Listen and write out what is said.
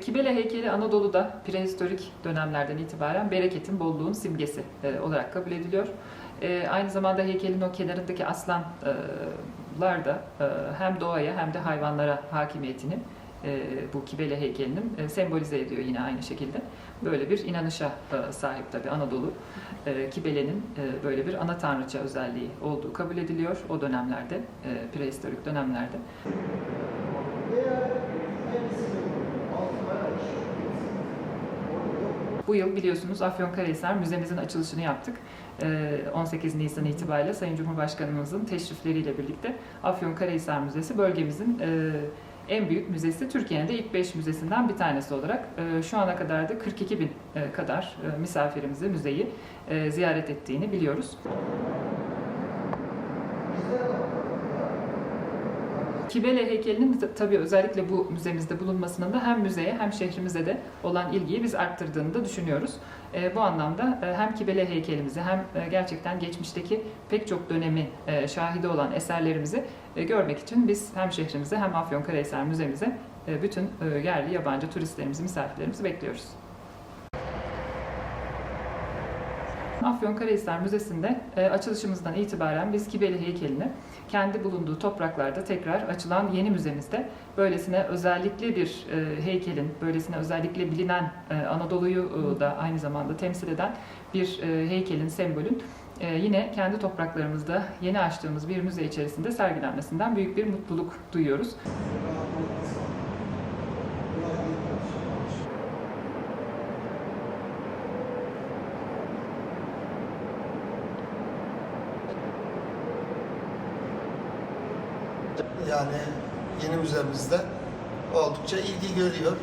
Kibele heykeli Anadolu'da prehistorik dönemlerden itibaren bereketin, bolluğun simgesi e, olarak kabul ediliyor. E, aynı zamanda heykelin o kenarındaki aslanlar da e, hem doğaya hem de hayvanlara hakimiyetini bu Kibele heykelinin sembolize ediyor yine aynı şekilde. Böyle bir inanışa sahip tabi Anadolu. Kibele'nin böyle bir ana tanrıça özelliği olduğu kabul ediliyor o dönemlerde, prehistorik dönemlerde. Bu yıl biliyorsunuz Afyonkarahisar Müzemizin açılışını yaptık. Ee, 18 Nisan itibariyle Sayın Cumhurbaşkanımızın teşrifleriyle birlikte Afyonkarahisar Müzesi bölgemizin e, en büyük müzesi. Türkiye'nin ilk 5 müzesinden bir tanesi olarak e, şu ana kadar da 42 bin e, kadar misafirimizi müzeyi ziyaret ettiğini biliyoruz. Kibele heykelinin tabii özellikle bu müzemizde bulunmasının da hem müzeye hem şehrimize de olan ilgiyi biz arttırdığını da düşünüyoruz. E, bu anlamda e, hem Kibele heykelimizi hem e, gerçekten geçmişteki pek çok dönemi e, şahidi olan eserlerimizi e, görmek için biz hem şehrimize hem Afyonkarahisar Müzemize bütün yerli yabancı turistlerimizi, misafirlerimizi bekliyoruz. Afyonkarahisar Müzesi'nde e, açılışımızdan itibaren biz Kibeli heykelini kendi bulunduğu topraklarda tekrar açılan yeni müzemizde böylesine özellikle bir e, heykelin, böylesine özellikle bilinen e, Anadolu'yu e, da aynı zamanda temsil eden bir e, heykelin, sembolün e, yine kendi topraklarımızda yeni açtığımız bir müze içerisinde sergilenmesinden büyük bir mutluluk duyuyoruz. Yani yeni müzemizde oldukça ilgi görüyor.